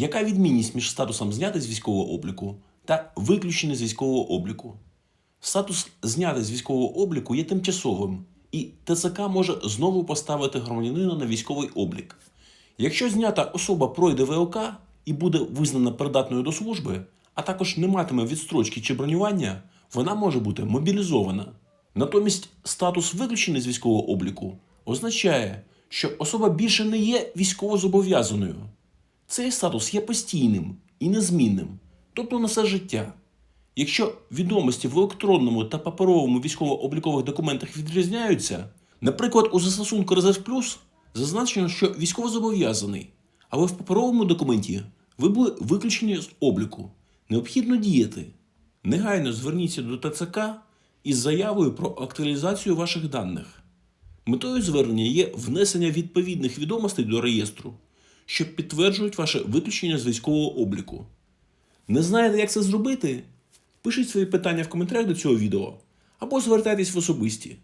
Яка відмінність між статусом зняти з військового обліку та виключений з військового обліку? Статус зняти з військового обліку є тимчасовим, і ТЦК може знову поставити громадянина на військовий облік. Якщо знята особа пройде ВЛК і буде визнана придатною до служби, а також не матиме відстрочки чи бронювання, вона може бути мобілізована. Натомість статус виключений з військового обліку означає, що особа більше не є військовозобов'язаною. Цей статус є постійним і незмінним, тобто на все життя. Якщо відомості в електронному та паперовому військово-облікових документах відрізняються, наприклад, у застосунку Резерв Плюс зазначено, що військовозобов'язаний, але в паперовому документі ви були виключені з обліку. Необхідно діяти. Негайно зверніться до ТЦК із заявою про актуалізацію ваших даних. Метою звернення є внесення відповідних відомостей до реєстру, що підтверджують ваше виключення з військового обліку. Не знаєте, як це зробити? Пишіть свої питання в коментарях до цього відео або звертайтесь в особисті.